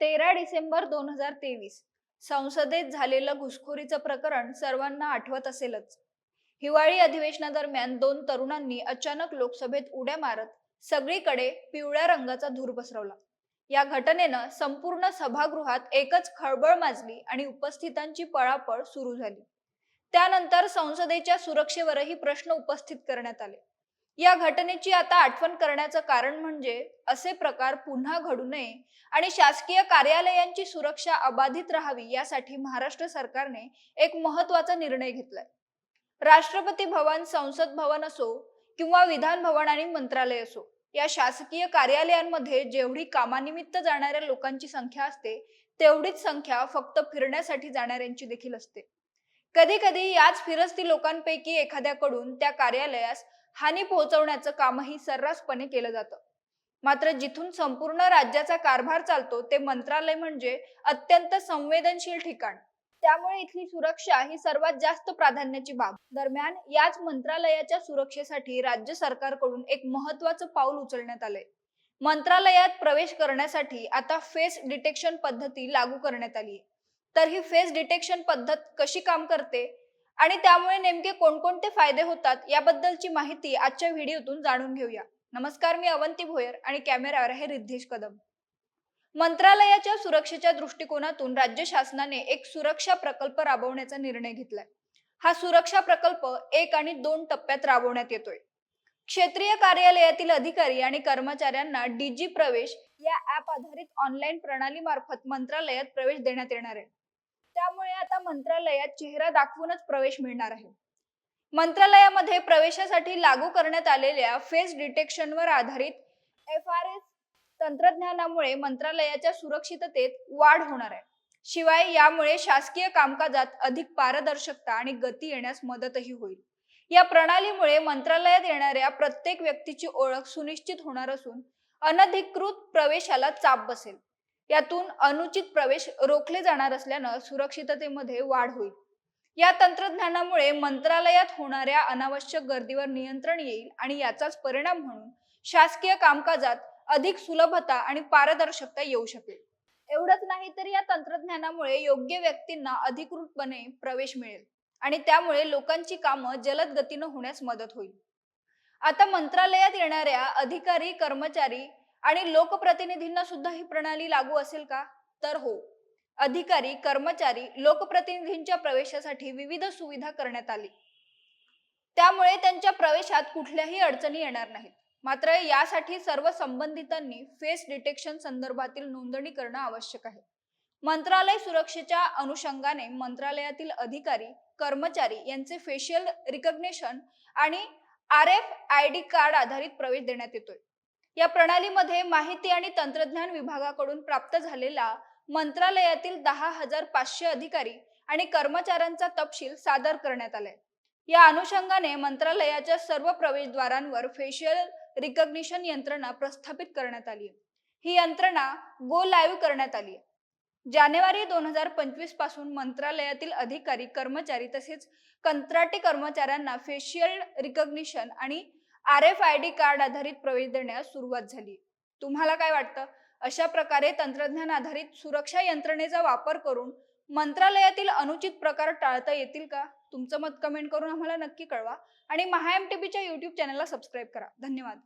तेरा डिसेंबर दोन हजार तेवीस. संसदेत झालेलं घुसखोरीचं प्रकरण सर्वांना आठवत असेलच. हिवाळी अधिवेशनादरम्यान दोन तरुणांनी अचानक लोकसभेत उड्या मारत सगळीकडे पिवळ्या रंगाचा धूर पसरवला. या घटनेनं संपूर्ण सभागृहात एकच खळबळ माजली आणि उपस्थितांची पळापळ सुरू झाली. त्यानंतर संसदेच्या सुरक्षेवरही प्रश्न उपस्थित करण्यात आले. या घटनेची आता आठवण करण्याचं कारण म्हणजे असे प्रकार पुन्हा घडू नये आणि शासकीय कार्यालयांची सुरक्षा अबाधित राहावी यासाठी महाराष्ट्र सरकारने एक महत्त्वाचा निर्णय घेतलाय. राष्ट्रपती भवन संसद भवन असो किंवा विधान भवन आणि मंत्रालय असो या शासकीय कार्यालयांमध्ये जेवढी कामानिमित्त जाणाऱ्या लोकांची संख्या असते तेवढीच संख्या फक्त फिरण्यासाठी जाणाऱ्यांची देखील असते. कधी कधी याच फिरस्ती लोकांपैकी एखाद्याकडून त्या कार्यालयास हानी पोहोचवण्याचं कामही सर्रासपणे केलं जातं. मात्र जिथून संपूर्ण राज्याचा कारभार चालतो ते मंत्रालय म्हणजे अत्यंत संवेदनशील ठिकाण. त्यामुळे इथली सुरक्षा ही सर्वात जास्त प्राधान्याची बाब. दरम्यान याच मंत्रालयाच्या सुरक्षेसाठी राज्य सरकारकडून एक महत्वाचं पाऊल उचलण्यात आलंय. मंत्रालयात प्रवेश करण्यासाठी आता फेस डिटेक्शन पद्धती लागू करण्यात आली आहे तर ही फेस डिटेक्शन पद्धत कशी काम करते? आणि त्यामुळे नेमके कोणकोणते फायदे होतात याबद्दलची माहिती आजच्या व्हिडिओतून जाणून घेऊया. नमस्कार मी अवंती भोयर आणि कॅमेरावर आहे रिद्धेश कदम. मंत्रालयाच्या सुरक्षेच्या दृष्टिकोनातून राज्य शासनाने एक सुरक्षा प्रकल्प राबवण्याचा निर्णय घेतलाय. हा सुरक्षा प्रकल्प एक आणि दोन टप्प्यात राबवण्यात येतोय. क्षेत्रीय कार्यालयातील अधिकारी आणि कर्मचाऱ्यांना डीजी प्रवेश या ऍप आधारित ऑनलाईन प्रणाली मार्फत मंत्रालयात प्रवेश देण्यात येणार आहे. त्यामुळे आता मंत्रालयात चेहरा दाखवूनच प्रवेश मिळणार आहे. मंत्रालयामध्ये प्रवेशासाठी लागू करण्यात आलेल्या फेस डिटेक्शनवर आधारित एफ आर एस तंत्रज्ञानामुळे मंत्रालयाच्या सुरक्षिततेत वाढ होणार आहे. शिवाय यामुळे शासकीय कामकाजात अधिक पारदर्शकता आणि गती येण्यास मदतही होईल. या प्रणालीमुळे मंत्रालयात येणाऱ्या प्रत्येक व्यक्तीची ओळख सुनिश्चित होणार असून अनधिकृत प्रवेशाला चाप बसेल. यातून अनुचित प्रवेश रोखले जाणार असल्यानं सुरक्षिततेमध्ये वाढ होईल. या तंत्रज्ञानामुळे मंत्रालयात होणाऱ्या अनावश्यक गर्दीवर नियंत्रण येईल आणि याचाच परिणाम म्हणून शासकीय कामकाजात अधिक सुलभता आणि पारदर्शकता येऊ शकेल. एवढंच नाही तर या तंत्रज्ञानामुळे योग्य व्यक्तींना अधिकृतपणे प्रवेश मिळेल आणि त्यामुळे लोकांची कामं जलद गतीनं होण्यास मदत होईल. आता मंत्रालयात येणाऱ्या अधिकारी कर्मचारी आणि लोकप्रतिनिधींना सुद्धा ही प्रणाली लागू असेल का? तर हो. अधिकारी कर्मचारी लोकप्रतिनिधींच्या प्रवेशासाठी विविध सुविधा करण्यात आली. त्यामुळे त्यांच्या प्रवेशात कुठल्याही अडचणी येणार नाहीत. मात्र यासाठी सर्व संबंधितांनी फेस डिटेक्शन संदर्भातील नोंदणी करणं आवश्यक आहे. मंत्रालय सुरक्षेच्या अनुषंगाने मंत्रालयातील अधिकारी कर्मचारी यांचे फेशियल रिकग्नेशन आणि R F I D card आधारित प्रवेश देण्यात येतोय. या प्रणालीमध्ये माहिती आणि तंत्रज्ञान विभागाकडून प्राप्त झालेला मंत्रालयातील दहा हजार पाचशे अधिकारी आणि कर्मचाऱ्यांचा तपशील सादर करण्यात आलाय. या अनुषंगाने मंत्रालयाच्या सर्व प्रवेशद्वारांवर फेशियल रिकग्निशन यंत्रणा प्रस्थापित करण्यात आली ही यंत्रणा गो लाईव्ह करण्यात आली आहे जानेवारी दोन हजार पंचवीसपासून मंत्रालयातील अधिकारी कर्मचारी तसेच कंत्राटी कर्मचाऱ्यांना फेशियल रिकग्निशन आणि R F I D card आधारित प्रवेश देण्यास सुरुवात झाली. तुम्हाला काय वाटतं? अशा प्रकारे तंत्रज्ञान आधारित सुरक्षा यंत्रणेचा वापर करून मंत्रालयातील अनुचित प्रकार टाळता येतील का? तुमचं मत कमेंट करून आम्हाला नक्की कळवा. आणि महा एम टी बीच्या युट्यूब चॅनलला सबस्क्राईब करा. धन्यवाद.